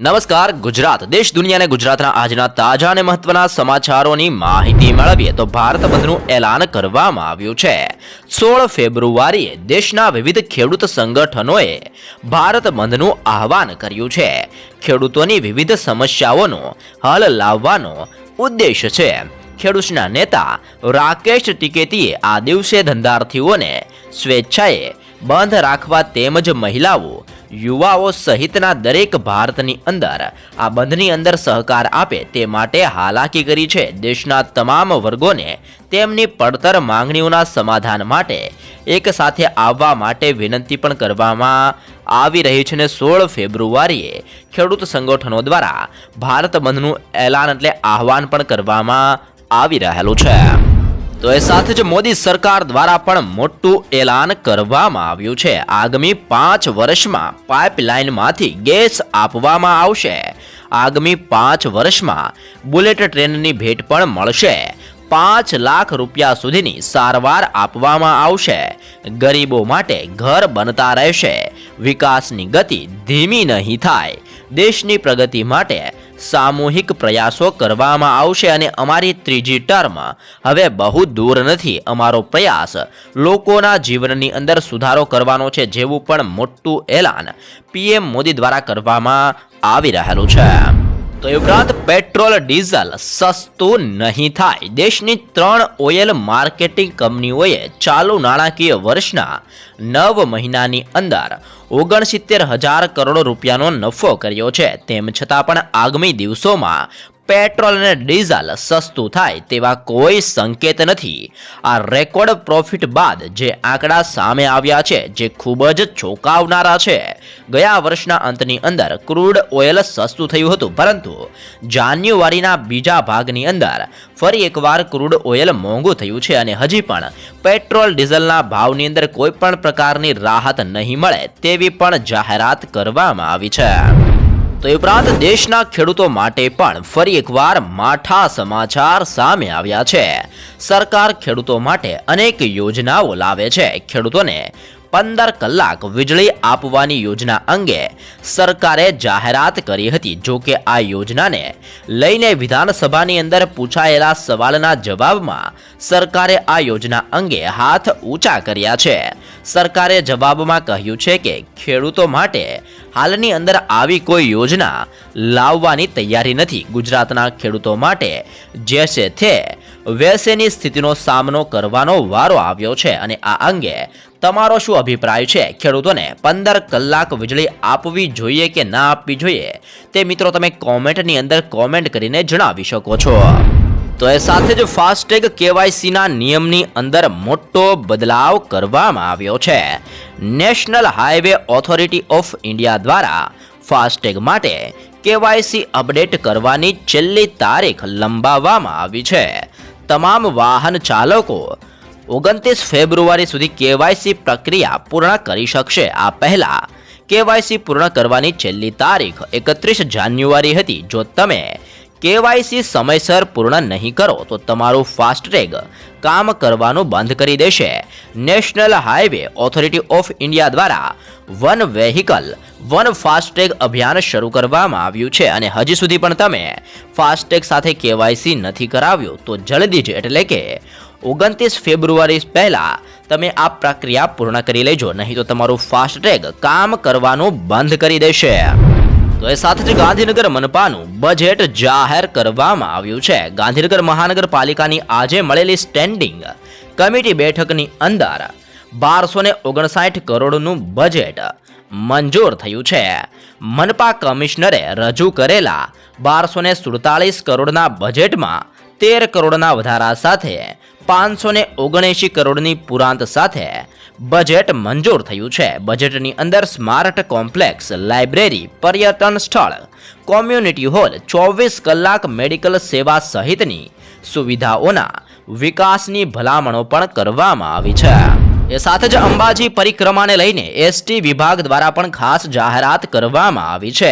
નમસ્કાર, ગુજરાત, દેશ દુનિયાને ગુજરાતના આજના તાજા અને મહત્વના સમાચારોની માહિતી મેળવીએ તો ભારત બંધનું એલાન કરવામાં આવ્યું છે. સોળ ફેબ્રુઆરીએ દેશના વિવિધ ખેડૂત સંગઠનોએ ભારત બંધનું આહવાન કર્યું છે. ખેડૂતોની વિવિધ સમસ્યાઓનો હલ લાવવાનો ઉદ્દેશ છે. ખેડૂતના નેતા રાકેશ ટિકેતીએ આ દિવસે ધંધાર્થીઓને સ્વેચ્છાએ બંધ રાખવા તેમજ મહિલાઓ યુવાઓ સહિતના દરેક ભારતની અંદર આ બંધની અંદર સહકાર આપે તે માટે હાલાકી કરી છે. દેશના તમામ વર્ગોને તેમની પડતર માંગણીઓના સમાધાન માટે એક સાથે આવવા માટે વિનંતી પણ કરવામાં આવી રહી છે ને સોળ ફેબ્રુઆરીએ ખેડૂત સંગઠનો દ્વારા ભારત બંધનું એલાન એટલે આહવાન પણ કરવામાં આવી રહેલું છે. તો એ સાથે જ મોદી સરકાર દ્વારા પણ મોટું એલાન કરવામાં આવ્યું છે. આગામી પાંચ વર્ષમાં પાઇપલાઇનમાંથી ગેસ આપવામાં આવશે. આગામી પાંચ વર્ષમાં બુલેટ ટ્રેનની ભેટ પણ મળશે. પાંચ લાખ રૂપિયા સુધીની સારવાર આપવામાં આવશે. ગરીબો માટે ઘર બનતા રહેશે. વિકાસની ગતિ ધીમી નહીં થાય. દેશની પ્રગતિ માટે સામૂહિક પ્રયાસો કરવામાં આવશે અને અમારી ત્રીજી ટર્મ, હવે બહુ દૂર નથી, અમારો પ્રયાસ લોકોના જીવનની અંદર સુધારો કરવાનો છે જેવું પણ મોટું એલાન પીએમ મોદી દ્વારા કરવામાં આવી રહેલું છે. તો એ ઉપરાંત પેટ્રોલ, ડીઝલ સસ્તું નહીં થાય. દેશની ત્રણ ઓઇલ માર્કેટિંગ કંપનીઓએ ચાલુ નાણાકીય વર્ષના નવ મહિનાની અંદર ઓગણસિત્તેર હજાર કરોડ રૂપિયાનો નફો કર્યો છે. તેમ છતાં પણ આગામી દિવસોમાં પેટ્રોલ અને ડીઝલ સસ્તું થાય તેવા કોઈ સંકેત નથી. આ રેકોર્ડ પ્રોફિટ બાદ જે આંકડા સામે આવ્યા છે, જે ખૂબ જ ચોંકાવનારા છે. ગયા વર્ષના અંતની અંદર ક્રૂડ ઓઇલ સસ્તું થયું હતું, પરંતુ જાન્યુઆરીના બીજા ભાગની અંદર ફરી એકવાર ક્રૂડ ઓઇલ મોંઘું થયું છે અને હજી પણ પેટ્રોલ ડીઝલના ભાવની અંદર કોઈ પણ પ્રકારની રાહત નહીં મળે તેવી પણ જાહેરાત કરવામાં આવી છે. તો એ ઉપરાંત દેશના ખેડૂતો માટે પણ ફરી એકવાર માઠા સમાચાર સામે આવ્યા છે. સરકાર ખેડૂતો માટે અનેક યોજનાઓ લાવે છે. ખેડૂતોને પંદર કલાક વીજળી આપવાની યોજના અંગે સરકારે જાહેરાત કરી હતી. જો કે આ યોજનાને લઈને વિધાનસભાની અંદર પૂછાયેલા સવાલના જવાબમાં સરકારે આ યોજના અંગે હાથ ઊંચા કર્યા છે. સરકારે જવાબમાં કહ્યું છે કે ખેડૂતો માટે હાલની અંદર આવી કોઈ યોજના લાવવાની તૈયારી નથી. ગુજરાતના ખેડૂતો માટે જે છે તે વેસેની સ્થિતિનો સામનો કરવાનો વારો આવ્યો છે અને આ અંગે તમારો શું અભિપ્રાય છે? ખેડૂતોને પંદર કલાક વીજળી આપવી જોઈએ કે ના આપવી જોઈએ? તે મિત્રો તમે કોમેન્ટની અંદર કોમેન્ટ કરીને જણાવી શકો છો. તો એ સાથે જ ફાસ્ટેગ કેવાયસીના નિયમની અંદર મોટો બદલાવ કરવામાં આવ્યો છે. National highway authority of India દ્વારા ફાસ્ટેગ માટે કેવાયસી અપડેટ કરવાની છેલ્લી તારીખ લંબાવવામાં આવી છે. તમામ વાહન ચાલકો ઓગણત્રીસ ફેબ્રુઆરી સુધી કેવાયસી પ્રક્રિયા પૂર્ણ કરી શકશે. આ પહેલાં કેવાયસી પૂર્ણ કરવાની છેલ્લી તારીખ એકત્રીસ જાન્યુઆરી હતી. જો તમે કેવાયસી સમયસર પૂર્ણ નહીં કરો તો તમારું ફાસ્ટ્રેગ કામ કરવાનું બંધ કરી દેશે. National highway authority of India દ્વારા વન વેહિકલ, વન ફાસ્ટેગ અભિયાન શરૂ કરવામાં આવ્યું છે અને હજી સુધી પણ તમે ફાસ્ટેગ સાથે કેવાયસી નથી કરાવ્યું તો જલ્દી જ એટલે કે ઓગણત્રીસ ફેબ્રુઆરી પહેલાં તમે આ પ્રક્રિયા પૂર્ણ કરી લેજો, નહીં તો તમારું ફાસ્ટટેગ કામ કરવાનું બંધ કરી દેશે. તો એ સાથે જ ગાંધીનગર મનપાનું બજેટ જાહેર કરવામાં આવ્યું છે. ગાંધીનગર મહાનગરપાલિકાની આજે મળેલી સ્ટેન્ડિંગ કમિટી બેઠકની અંદર બારસો ને ઓગણસાઠ કરોડનું બજેટ મંજૂર થયું છે. મનપા કમિશનરે રજૂ કરેલા બારસો ને સુડતાલીસ કરોડના બજેટમાં તેર કરોડના વધારા સાથે પાંચસો ને કરોડની પુરાંત સાથે બજેટ મંજૂર થયું છે. બજેટની અંદર સ્માર્ટ કોમ્પ્લેક્સ, લાઇબ્રેરી, પર્યટન સ્થળ, કોમ્યુનિટી હોલ, ચોવીસ કલાક મેડિકલ સેવા સહિતની સુવિધાઓના વિકાસની ભલામણો પણ કરવામાં આવી છે. એ સાથે જ અંબાજી પરિક્રમાને લઈને એસટી વિભાગ દ્વારા પણ ખાસ જાહેરાત કરવામાં આવી છે.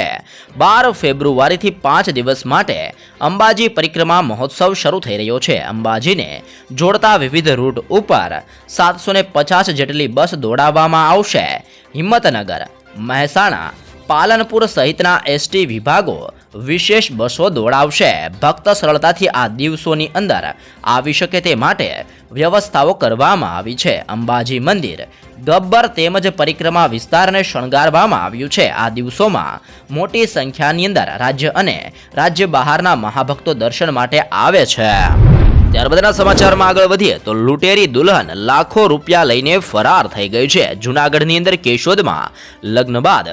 બાર ફેબ્રુઆરીથી પાંચ દિવસ માટે અંબાજી પરિક્રમા મહોત્સવ શરૂ થઈ રહ્યો છે. અંબાજીને જોડતા વિવિધ રૂટ ઉપર સાતસો પચાસ જેટલી બસ દોડાવવામાં આવશે. હિંમતનગર, મહેસાણા, પાલનપુર સહિતના એસટી વિભાગો વિશેષ બસો દોડાવશે. ભક્ત સરળતાથી આ દિવસોની અંદર આવી શકે તે માટે વ્યવસ્થાઓ કરવામાં આવી છે. અંબાજી મંદિર, ગબ્બર તેમજ પરિક્રમા વિસ્તારને શણગારવામાં આવ્યું છે. આ દિવસોમાં મોટી સંખ્યાની અંદર રાજ્ય અને રાજ્ય બહારના મહાભક્તો દર્શન માટે આવે છે. ત્યારબાદના સમાચારમાં આગળ વધીએ તો લૂંટેરી દુલ્હન લાખો રૂપિયા લઈને ફરાર થઈ ગઈ છે. જૂનાગઢની અંદર કેશોદમાં લગ્ન બાદ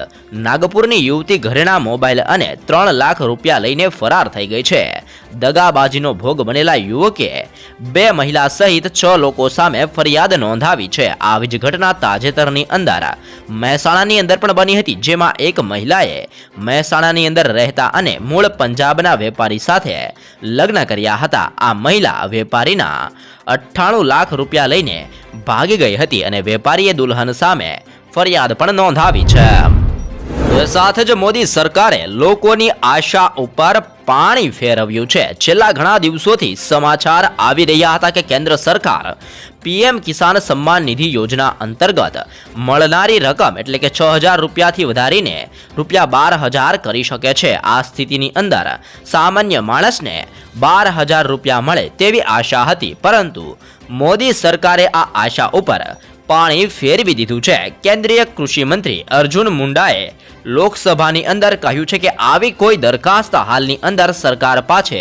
નાગપુરની યુવતી ઘરેણા મોબાઈલ અને ત્રણ લાખ રૂપિયા લઈને ફરાર થઈ ગઈ છે. દગાબાજીનો ભોગ બનેલા યુવકે બે મહિલા સહિત છ લોકો સામે ફરિયાદ નોંધાવી છે. આવી જ ઘટના તાજેતરની અંદર મહેસાણાની અંદર પણ બની હતી, જેમાં એક મહિલાએ મહેસાણાની અંદર રહેતા અને મૂળ પંજાબના વેપારી સાથે લગ્ન કર્યા હતા. આ મહિલા વેપારીના અઠ્ઠાણું લાખ રૂપિયા લઈને ભાગી ગઈ હતી અને વેપારીએ દુલ્હન સામે ફરિયાદ પણ નોંધાવી છે. સાથે જ મોદી સરકારે લોકોની આશા ઉપર પાણી ફેરવ્યું છે. છેલ્લા ઘણા દિવસોથી સમાચાર આવી રહ્યા હતા કે કેન્દ્ર સરકાર પીએમ કિસાન સન્માન નિધિ યોજના અંતર્ગત મળનારી રકમ એટલે કે છ હજાર રૂપિયાથી વધારીને રૂપિયા બાર હજાર કરી શકે છે. આ સ્થિતિની અંદર સામાન્ય માણસને બાર હજાર રૂપિયા મળે તેવી આશા હતી. પરંતુ મોદી સરકારે આ આશા ઉપર પાણી ફેરવી દીધું છે. કેન્દ્રીય કૃષિ મંત્રી અર્જુન મુંડાએ લોકસભાની અંદર કહ્યું છે કે આવી કોઈ દરખાસ્ત હાલની અંદર સરકાર પાસે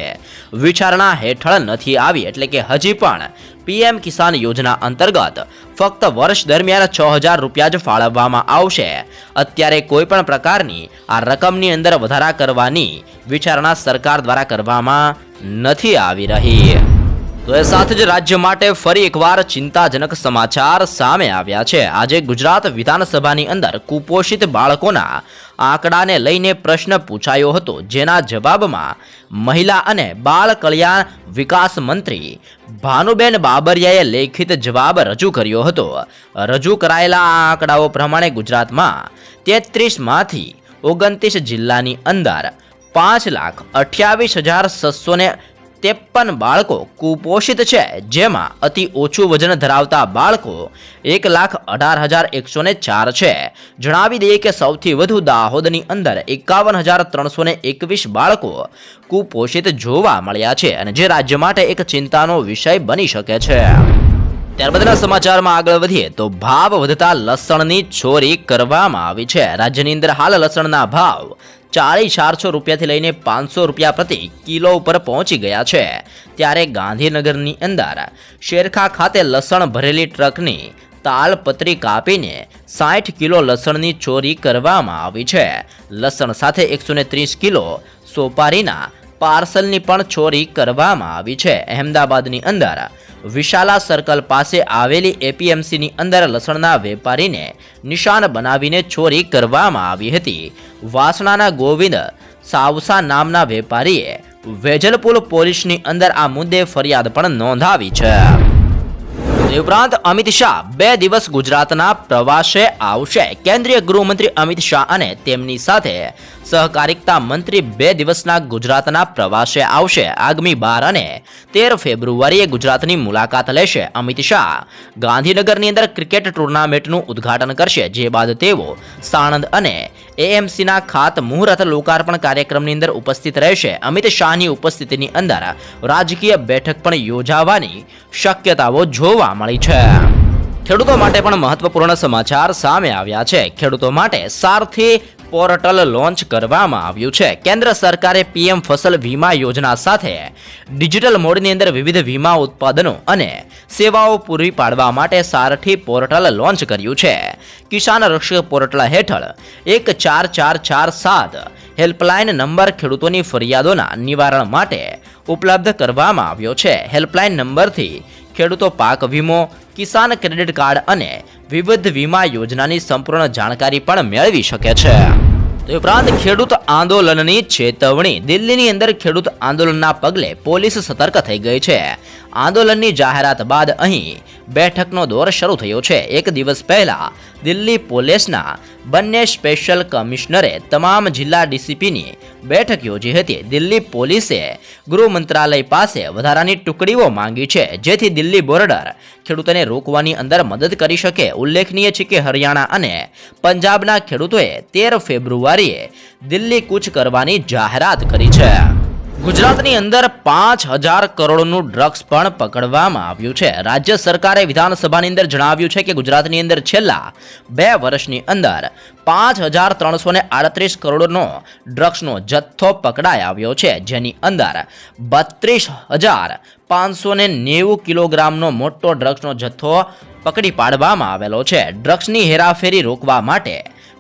વિચારણા હેઠળ નથી આવી, એટલે કે હજી પણ પીએમ કિસાન યોજના અંતર્ગત ફક્ત વર્ષ દરમિયાન છ હજાર રૂપિયા જ ફાળવવામાં આવશે. અત્યારે કોઈ પણ પ્રકારની આ રકમની અંદર વધારા કરવાની વિચારણા સરકાર દ્વારા કરવામાં નથી આવી રહી. તો એ સાથે જ રાજ્ય માટે ફરી એકવાર ચિંતાજનક સમાચાર સામે આવ્યા છે. આજે ગુજરાત વિધાનસભાની અંદર કુપોષિત બાળકોના આંકડાને લઈને પ્રશ્ન પૂછાયો હતો, જેના જવાબમાં મહિલા અને બાળ કલ્યાણ વિકાસ મંત્રી ભાનુબેન બાબરિયાએ લેખિત જવાબ રજૂ કર્યો હતો. રજૂ કરાયેલા આ આંકડાઓ પ્રમાણે ગુજરાતમાં તેત્રીસમાંથી ઓગણત્રીસ જિલ્લાની અંદર પાંચ લાખ અઠ્યાવીસ હજાર છસો ને ત્રેપન બાળકો કુપોષિત છે. જેમાં અતિ ઓછું વજન ધરાવતા બાળકો એક લાખ અઢાર હજાર એકસો ને ચાર છે. જણાવી દઈએ કે સૌથી વધુ દાહોદની અંદર એકાવન હજાર ત્રણસો ને એકવીસ બાળકો કુપોષિત જોવા મળ્યા છે અને જે રાજ્ય માટે એક ચિંતાનો વિષય બની શકે છે. ત્યારબાદના સમાચારમાં આગળ વધીએ તો ભાવ વધતા લસણની ચોરી કરવામાં આવી છે. રાજ્યની અંદર હાલ લસણના ભાવ ચાળી ચારસો રૂપિયાથી લઈને પાંચસો રૂપિયા પ્રતિ કિલો ઉપર પહોંચી ગયા છે. ત્યારે ગાંધીનગરની અંદર શેરખા ખાતે લસણ ભરેલી ટ્રકની તાલપત્રી કાપીને સાઠ કિલો લસણની ચોરી કરવામાં આવી છે. લસણ સાથે એકસો કિલો સોપારીના પાર્સલની પણ ચોરી કરવામાં આવી છે. અહેમદાબાદની અંદર વિશાલા સર્કલ પાસે આવેલી એપીએમસીની અંદર લસણના વેપારીને નિશાન બનાવીને ચોરી કરવામાં આવી હતી. વાસણાના ગોવિંદ સાવસા નામના વેપારીએ વેજલપુર પોલીસની અંદર આ મુદ્દે ફરિયાદ પણ નોંધાવી છે. તે ઉપરાંત અમિત શાહ બે દિવસ ગુજરાતના પ્રવાસે આવશે. કેન્દ્રીય ગૃહમંત્રી અમિત શાહ અને તેમની સાથે સહકારિતા મંત્રી બે દિવસના ગુજરાતના પ્રવાસે આવશે. આગામી બાર અને તેર ફેબ્રુઆરીએ ગુજરાતની મુલાકાત લેશે અમિત શાહ. ગાંધીનગરની અંદર ક્રિકેટ ટુર્નામેન્ટનું ઉદ્ઘાટન કરશે. જે બાદ તેઓ સાણંદ અને એએમસીના ખાત મુહૂર્ત લોકાર્પણ કાર્યક્રમની અંદર ઉપસ્થિત રહેશે. અમિત શાહની ઉપસ્થિતિની અંદર રાજકીય બેઠક પણ યોજાવાની શક્યતાઓ જોવા મળી છે. ખેડૂતો માટે પણ મહત્વપૂર્ણ સમાચાર સામે આવ્યા છે. ખેડૂતો માટે સારથી પોર્ટલ લોન્ચ કરવામાં આવ્યું છે. કેન્દ્ર સરકારે પીએમ ફસલ વીમા યોજના સાથે ડિજિટલ મોડની અંદર વિવિધ વીમા ઉત્પાદનો અને સેવાઓ પૂરી પાડવા માટે સારથી પોર્ટલ લોન્ચ કર્યું છે. કિસાન રક્ષક પોર્ટલ હેઠળ એક ચાર ચાર ચાર સાત હેલ્પલાઇન નંબર ખેડૂતોની ફરિયાદોના નિવારણ માટે ઉપલબ્ધ કરવામાં આવ્યો છે. હેલ્પલાઇન નંબરથી ખેડૂતો પાક વીમો, કિસાન ક્રેડિટ કાર્ડ અને વિવિધ વીમા યોજનાની સંપૂર્ણ જાણકારી પણ મેળવી શકે છે. તો ઉપરાંત ખેડૂત આંદોલનની ચેતવણી. દિલ્હીની અંદર ખેડૂત આંદોલનના પગલે પોલીસ સતર્ક થઈ ગઈ છે. આંદોલનની જાહેરાત બાદ અહીં બેઠકનો દોર શરૂ થયો છે. એક દિવસ પહેલા દિલ્હી પોલીસના બંને સ્પેશિયલ કમિશનરે તમામ જિલ્લા ડીસીપીની બેઠક યોજી હતી. દિલ્હી પોલીસે ગૃહ મંત્રાલય પાસે વધારાની ટુકડીઓ માંગી છે, જેથી દિલ્હી બોર્ડર ખેડૂતોને રોકવાની અંદર મદદ કરી શકે. ઉલ્લેખનીય છે કે હરિયાણા અને પંજાબના ખેડૂતોએ તેર ફેબ્રુઆરીએ દિલ્હી કૂચ કરવાની જાહેરાત કરી છે. ગુજરાતની અંદર પાંચ હજાર કરોડનું ડ્રગ્સ પણ પકડવામાં આવ્યું છે. રાજ્ય સરકારે વિધાનસભાની અંદર જણાવ્યું છે કે ગુજરાતની અંદર છેલ્લા બે વર્ષની અંદર પાંચ હજાર ત્રણસો ને આડત્રીસ કરોડનો ડ્રગ્સનો જથ્થો પકડાઈ આવ્યો છે. જેની અંદર બત્રીસ હજાર પાંચસો ને નેવું કિલોગ્રામનો મોટો ડ્રગ્સનો જથ્થો પકડી પાડવામાં આવેલો છે. ડ્રગ્સની હેરાફેરી રોકવા માટે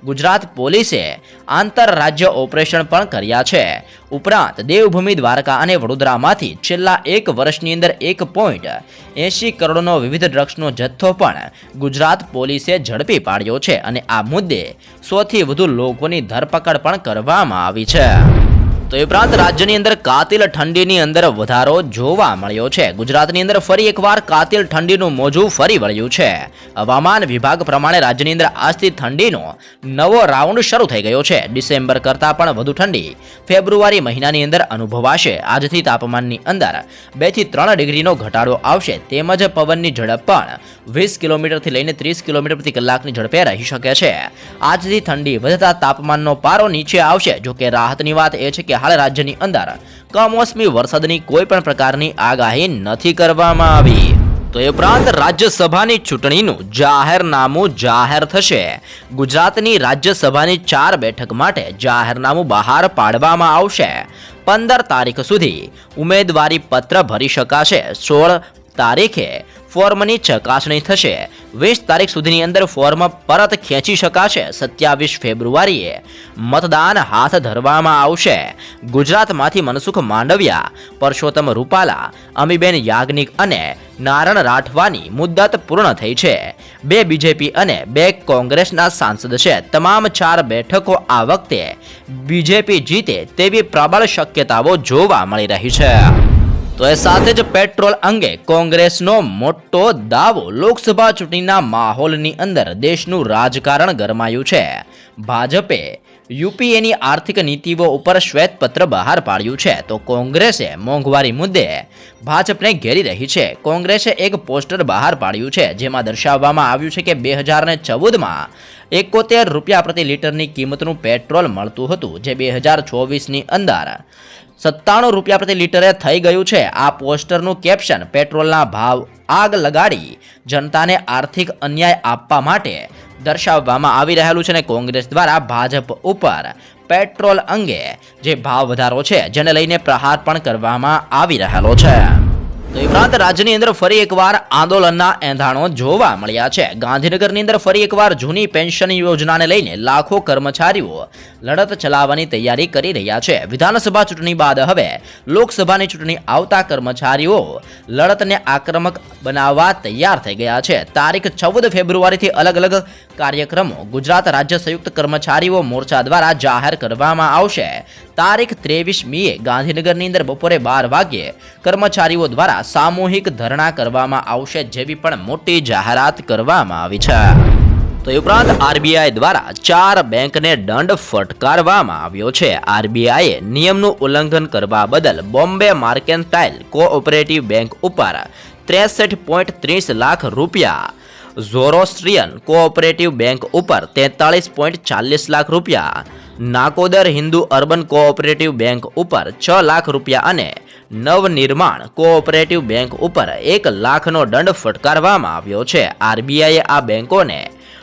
ગુજરાત પોલીસે આંતરરાજ્ય ઓપરેશન પણ કર્યા છે. ઉપરાંત દેવભૂમિ દ્વારકા અને વડોદરામાંથી છેલ્લા એક વર્ષની અંદર એક પોઈન્ટ એંશી કરોડનો વિવિધ ડ્રગ્સનો જથ્થો પણ ગુજરાત પોલીસે ઝડપી પાડ્યો છે અને આ મુદ્દે સોથી વધુ લોકોની ધરપકડ પણ કરવામાં આવી છે. તો એ ઉપરાંત રાજ્યની અંદર કાતિલ ઠંડીની અંદર વધારો જોવા મળ્યો છે. ગુજરાતની અંદર ફરી એકવાર કાતિલ ઠંડીનું મોજું ફરી વળ્યું છે. હવામાન વિભાગ પ્રમાણે રાજ્યની અંદર આજથી ઠંડીનો નવો રાઉન્ડ શરૂ થઈ ગયો છે. ડિસેમ્બર કરતાં પણ વધુ ઠંડી ફેબ્રુઆરી મહિનાની અંદર અનુભવાશે. આજથી તાપમાનની અંદર બેથી ત્રણ ડિગ્રીનો ઘટાડો આવશે. તેમજ પવનની ઝડપ પણ વીસ કિલોમીટરથી લઈને ત્રીસ કિલોમીટર પ્રતિ કલાકની ઝડપે રહી શકે છે. આજથી ઠંડી વધતા તાપમાનનો પારો નીચે આવશે. જોકે રાહતની વાત એ છે કે હાલ રાજ્યની અંદર. કમોસમી વરસાદની કોઈ પણ પ્રકારની આગાહી નથી કરવામાં આવી. તો એ ઉપરાંત રાજ્યસભાની ચૂંટણીનું જાહેરનામું જાહેર થશે. ગુજરાતની રાજ્યસભાની ચાર બેઠક માટે જાહેરનામું બહાર પાડવામાં આવશે. પંદર તારીખ સુધી ઉમેદવારી પત્ર ભરી શકાશે. સોળ તારીખે ફોર્મની ચકાસણી થશે. વીસ તારીખ સુધીની અંદર ફોર્મ પરત ખેંચી શકાશે. સત્યાવીસ ફેબ્રુઆરીએ મતદાન હાથ ધરવામાં આવશે. ગુજરાતમાંથી મનસુખ માંડવિયા, પરસોત્તમ રૂપાલા, અમીબેન યાજ્ઞિક અને નારણ રાઠવાની મુદ્દત પૂર્ણ થઈ છે. બે બીજેપી અને બે કોંગ્રેસના સાંસદ છે. તમામ ચાર બેઠકો આ વખતે બીજેપી જીતે તેવી પ્રબળ શક્યતાઓ જોવા મળી રહી છે. તો એ સાથે જ પેટ્રોલ અંગે કોંગ્રેસનો મોટો દાવો લોકસભા ચૂંટણીના માહોલની અંદર દેશનું રાજકારણ ગરમાયું છે. ભાજપે યુપીએની આર્થિક નીતિઓ ઉપર શ્વેતપત્ર બહાર પાડ્યું છે. તો કોંગ્રેસે મોંઘવારી મુદ્દે ભાજપને ઘેરી રહી છે. કોંગ્રેસે એક પોસ્ટર બહાર પાડ્યું છે. જેમાં દર્શાવવામાં આવ્યું છે કે બે હજાર ને ચૌદમાં એકોતેર રૂપિયા પ્રતિ લીટરની કિંમતનું પેટ્રોલ મળતું હતું. જે બે હજાર ચોવીસની અંદર સત્તાણું રૂપિયા પ્રતિ લીટરે થઈ ગયું છે. આ પોસ્ટરનું કેપ્શન, પેટ્રોલના ભાવ આગ લગાડી, જનતાને આર્થિક અન્યાય આપવા માટે દર્શાવવામાં આવી રહેલું છે અને કોંગ્રેસ દ્વારા ભાજપ ઉપર પેટ્રોલ અંગે જે ભાવ વધારો છે, જેને લઈને પ્રહાર પણ કરવામાં આવી રહેલો છે. તો ઉપરાંત રાજ્યની અંદર ફરી એકવાર આંદોલનના એંધાણો જોવા મળ્યા છે. ગાંધીનગરની અંદર ફરી એકવાર જૂની પેન્શન યોજનાને લઈને લાખો કર્મચારીઓ લડત ચલાવવાની તૈયારી કરી રહ્યા છે. વિધાનસભા ચૂંટણી બાદ હવે લોકસભાની ચૂંટણી આવતા કર્મચારીઓ લડતને આક્રમક બનાવવા તૈયાર થઈ ગયા છે. તારીખ ચૌદ ફેબ્રુઆરીથી અલગ અલગ કાર્યક્રમો ગુજરાત રાજ્ય સંયુક્ત કર્મચારીઓ મોરચા દ્વારા જાહેર કરવામાં આવશે. તારીખ ત્રેવીસ મીએ ગાંધીનગરની અંદર બપોરે બાર વાગ્યે કર્મચારીઓ દ્વારા સામૂહિક ધરણા કરવામાં આવશે જેવી પણ મોટી જાહેરાત કરવામાં આવી છે. તો એ ઉપરાંત આરબીઆઈ દ્વારા ચાર બેંકને દંડ ફટકારવામાં આવ્યો છે. આરબીઆઈએ નિયમનું ઉલ્લંઘન કરવા બદલ બોમ્બે માર્કેન્ટાઇલ કોઓપરેટિવ બેંક ઉપર ત્રેસઠ પોઈન્ટ ત્રીસ લાખ રૂપિયા. ઝોરોસ્ટ્રિયન કોઓપરેટિવ બેંક ઉપર તેતાળીસ પોઈન્ટ ચાલીસ લાખ રૂપિયા. Nakodar Hindu urban cooperative bank ઉપર છ લાખ રૂપિયા અને નવનિર્માણ કોઓપરેટિવ બેંક ઉપર એક લાખનો દંડ ફટકારવામાં આવ્યો છે. આરબીઆઈએ આ બેંકોને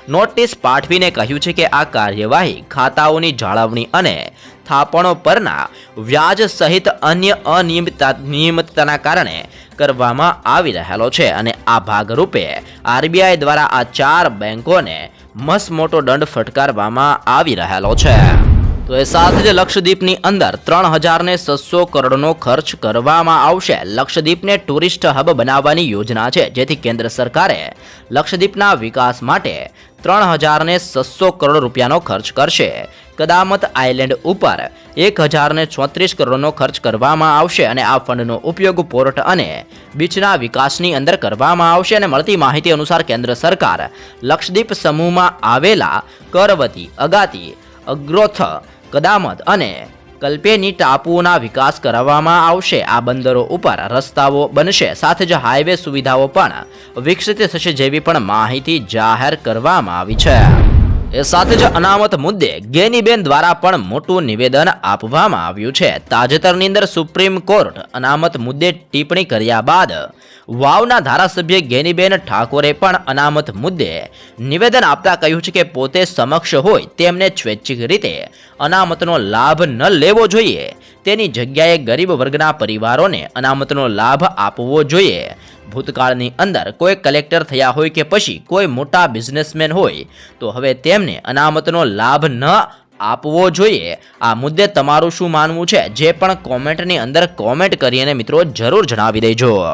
નોટિસ પાઠવીને કહ્યું છે કે આ કાર્યવાહી ખાતાઓની જાળવણી અને થાપણો પરના વ્યાજ સહિત અન્ય અનિયમિતતાના નિયમિતતાના કારણે કરવામાં આવી રહેલો છે અને આ ભાગરૂપે આરબીઆઈ દ્વારા આ ચાર બેંકોને મસ મોટો દંડ ફટકારવામાં આવી રહેલો છે. તો એ સાથે જ લક્ષદ્વીપની અંદર ત્રણ હજારને છસો કરોડનો ખર્ચ કરવામાં આવશે. લક્ષદ્વીપને ટુરિસ્ટ હબ બનાવવાની યોજના છે, જેથી કેન્દ્ર સરકારે લક્ષદ્વીપના વિકાસ માટે ત્રણ હજારને છસો કરોડ રૂપિયાનો ખર્ચ કરશે. કદામત આઇલેન્ડ ઉપર એક હજારને ચોત્રીસ કરોડનો ખર્ચ કરવામાં આવશે અને આ ફંડનો ઉપયોગ પોર્ટ અને બીચના વિકાસની અંદર કરવામાં આવશે અને મળતી માહિતી અનુસાર કેન્દ્ર સરકાર લક્ષદ્વીપ સમૂહમાં આવેલા કરવતી, અગાતી, અગ્રોથ, કદામત અને કલ્પેની ટાપુઓના વિકાસ કરવામાં આવશે. આ બંદરો ઉપર રસ્તાઓ બનશે, સાથે જ હાઈવે સુવિધાઓ પણ વિકસિત થશે જેવી પણ માહિતી જાહેર કરવામાં આવી છે. એ સાથે જ અનામત મુદ્દે ગેનીબેન દ્વારા પણ મોટું નિવેદન આપવામાં આવ્યું છે. તાજેતરની અંદર સુપ્રીમ કોર્ટ અનામત મુદ્દે ટિપ્પણી કર્યા બાદ વાવના ધારાસભ્ય ગેનીબેન ઠાકોરે પણ અનામત મુદ્દે નિવેદન આપતા કહ્યું છે કે પોતે સમક્ષ હોય તેમને સ્વૈચ્છિક રીતે અનામતનો લાભ ન લેવો જોઈએ. તેની જગ્યાએ ગરીબ વર્ગના પરિવારોને અનામતનો લાભ આપવો જોઈએ. ભૂતકાળની અંદર કોઈ કલેક્ટર થયા હોય કે પછી કોઈ મોટા બિઝનેસમેન હોય, તો હવે તેમને અનામતનો લાભ ન આપવો જોઈએ. આ મુદ્દે તમારું શું માનવું છે? જે પણ કોમેન્ટની અંદર કોમેન્ટ કરીને મિત્રો જરૂર જણાવી દેજો.